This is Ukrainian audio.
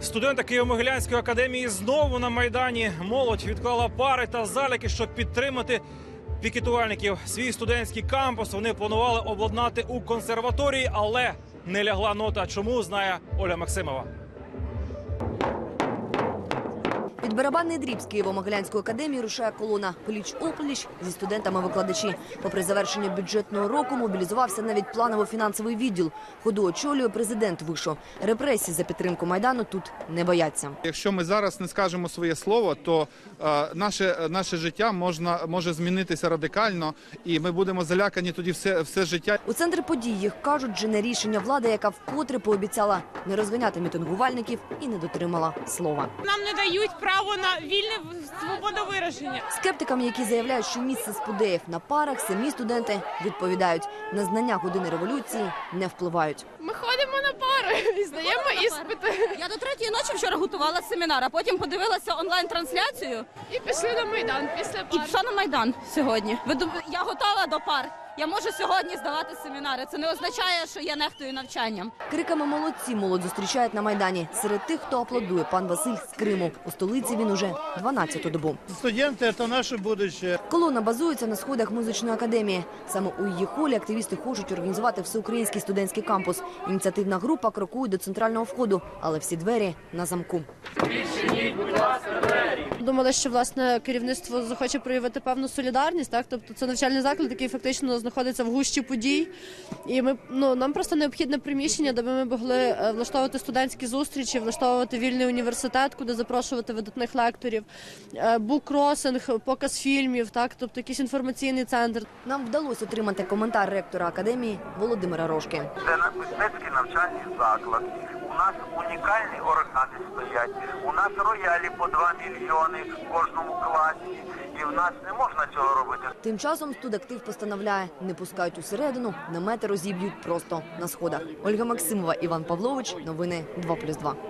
Студенти Києво-Могилянської академії знову на майдані. Молодь відклала пари та заліки, щоб підтримати пікетувальників. Свій студентський кампус вони планували обладнати у консерваторії, але не лягла нота. Чому знає Оля Максимова? Під барабанний дріб з Києво-Могилянської академії рушає колона пліч опліч зі студентами-викладачі. Попри завершення бюджетного року, мобілізувався навіть планово-фінансовий відділ. Ходу очолює президент вишу. Репресій за підтримку майдану тут не бояться. Якщо ми зараз не скажемо своє слово, то е, наше, наше життя можна може змінитися радикально, і ми будемо залякані тоді все, все життя. У центр подій їх кажуть, же не рішення влади, яка вкотре пообіцяла не розганяти мітингувальників і не дотримала слова. Нам не дають право на вільне свободу вираження. Скептикам, які заявляють, що місце спудеїв на парах, самі студенти відповідають на знання години революції не впливають. Ми ходимо на пари і здаємо іспити. Я до третьої ночі вчора готувала семінар, а потім подивилася онлайн-трансляцію І пішли на майдан після і пар. пішла на майдан сьогодні. Я готова до пар. Я можу сьогодні здавати семінари. Це не означає, що я нехтую навчанням. Криками молодці молодь зустрічають на майдані. Серед тих, хто аплодує пан Василь з Криму. У столиці він уже 12-ту добу. Студенты – это наше будущее. Колона базується на сходах музичної академії. Саме у її холі активісти хочуть організувати всеукраїнський студентський кампус. Ініціативна група крокує до центрального входу, але всі двері на замку. Думали, що власне керівництво захоче проявити певну солідарність. Так, тобто це навчальний заклад, який фактично знаходиться в гущі подій. І ми ну нам просто необхідне приміщення, де ми могли е, влаштовувати студентські зустрічі, влаштовувати вільний університет, куди запрошувати видатних лекторів, е, букросинг, показ фільмів, так, тобто якийсь інформаційний центр. Нам вдалося отримати коментар ректора академії Володимира Рожки. Це на- навчальний заклад. У нас унікальні органи стоять. У нас роялі по 2 мільйони в кожному класі. І в нас не можна цього робити. Тим часом студактив постановляє не пускають усередину, намети розіб'ють просто на сходах. Ольга Максимова, Іван Павлович. Новини 2+,2.